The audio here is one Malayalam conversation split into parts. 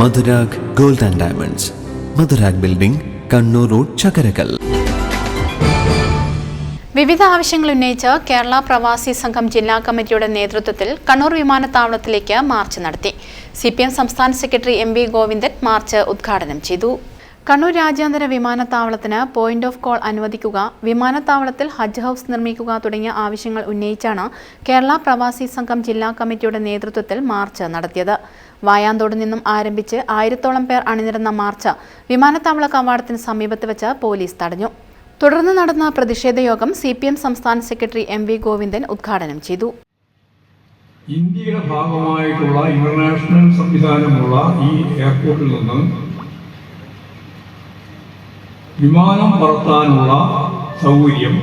Madhurag gold and diamonds. Madhurag building Kannur road Chakkarakkal. വിവിധ ആവശ്യങ്ങൾ ഉന്നയിച്ച് കേരള പ്രവാസി സംഘം ജില്ലാ കമ്മിറ്റിയുടെ നേതൃത്വത്തിൽ കണ്ണൂർ വിമാനത്താവളത്തിലേക്ക് മാർച്ച് നടത്തി. സി പി എം സംസ്ഥാന secretary M V Govindan march ഉദ്ഘാടനം ചെയ്തു. കണ്ണൂർ രാജ്യാന്തര വിമാനത്താവളത്തിന് പോയിന്റ് ഓഫ് കോൾ അനുവദിക്കുക വിമാനത്താവളത്തിൽ ഹജ്ജ് ഹൗസ് നിർമ്മിക്കുക തുടങ്ങിയ ആവശ്യങ്ങൾ ഉന്നയിച്ചാണ് കേരള പ്രവാസി സംഘം ജില്ലാ കമ്മിറ്റിയുടെ നേതൃത്വത്തിൽ മാർച്ച് നടത്തിയത്. വായാന്തോട് നിന്നും ആരംഭിച്ച് ആയിരത്തോളം പേർ അണിനിരന്ന മാർച്ച് വിമാനത്താവള കവാടത്തിന് സമീപത്ത് വെച്ച് പോലീസ് തടഞ്ഞു. തുടർന്ന് നടന്ന പ്രതിഷേധ യോഗം സി പി എം സംസ്ഥാന സെക്രട്ടറി എം വി ഗോവിന്ദൻ ഉദ്ഘാടനം ചെയ്തു. ഇന്ത്യയുടെ ഭാഗമായിട്ടുള്ള ഇന്റർനാഷണൽ സംവിധാനമുള്ള ഈ എയർപോർട്ടിൽ നിന്ന് വിമാനം പറത്താനുള്ള സൗകര്യം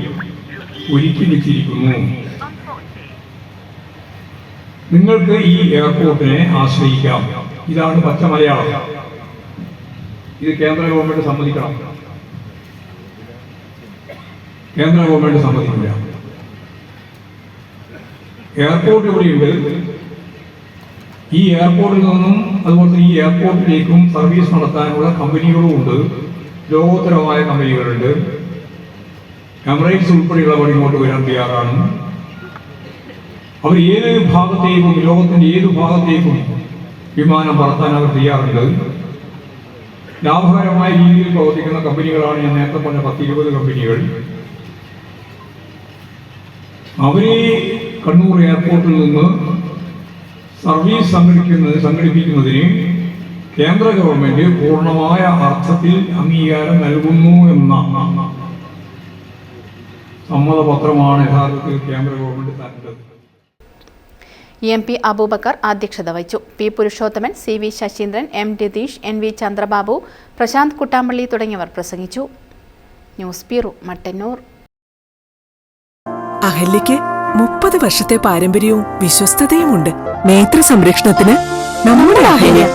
ഒരുക്കി വെച്ചിരിക്കുന്നു നിങ്ങൾക്ക് ഈ എയർപോർട്ടിനെ ആശ്രയിക്കാം. ഇതാണ് പച്ച മലയാളം. ഇത് കേന്ദ്ര ഗവൺമെന്റ് സമ്മതിക്കണം. കേന്ദ്ര ഗവൺമെന്റ് സമ്മതിക്കില്ല. എയർപോർട്ട് ഇവിടെയുണ്ട്. ഈ എയർപോർട്ടിൽ നിന്നും അതുപോലെ ഈ എയർപോർട്ടിലേക്കും സർവീസ് നടത്താനുള്ള കമ്പനികളും ഉണ്ട്. ലോകോത്തരമായ കമ്പനികളുണ്ട് എമറേറ്റ്സ് ഉൾപ്പെടെയുള്ളവർ ഇങ്ങോട്ട് വരാൻ തയ്യാറാണ്. അവർ ഏതൊരു ഭാഗത്തേക്കും ലോകത്തിന്റെ ഏതു ഭാഗത്തേക്കും വിമാനം പറത്താൻ അവർ തയ്യാറുണ്ട്. ലാഭകരമായ രീതിയിൽ പ്രവർത്തിക്കുന്ന കമ്പനികളാണ് ഞാൻ നേരത്തെ പറഞ്ഞ പത്ത് ഇരുപത് കമ്പനികൾ. അവരെ കണ്ണൂർ എയർപോർട്ടിൽ നിന്ന് സർവീസ് സംഘടിക്കുന്നത് സംഘടിപ്പിക്കുന്നതിന് കേന്ദ്ര ഗവൺമെന്റ് പൂർണമായ അർത്ഥത്തിൽ അംഗീകാരം നൽകുന്നു എന്ന സമ്മതപത്രമാണ് യഥാർത്ഥത്തിൽ കേന്ദ്ര ഗവൺമെന്റ് തരേണ്ടത്. എം പി അബൂബക്കർ അധ്യക്ഷത വഹിച്ചു. P Purushothaman C V Sasheendran M Ratheesh N V Chandrababu Prashanth Kuttampally തുടങ്ങിയവർ പ്രസംഗിച്ചു. News bureau Mattannur. അഹല്യയ്ക്ക് മുപ്പത് വർഷത്തെ പാരമ്പര്യവും വിശ്വസ്തതയുമുണ്ട്. നേത്ര സംരക്ഷണത്തിന് നമ്മുടെ അഹല്യ.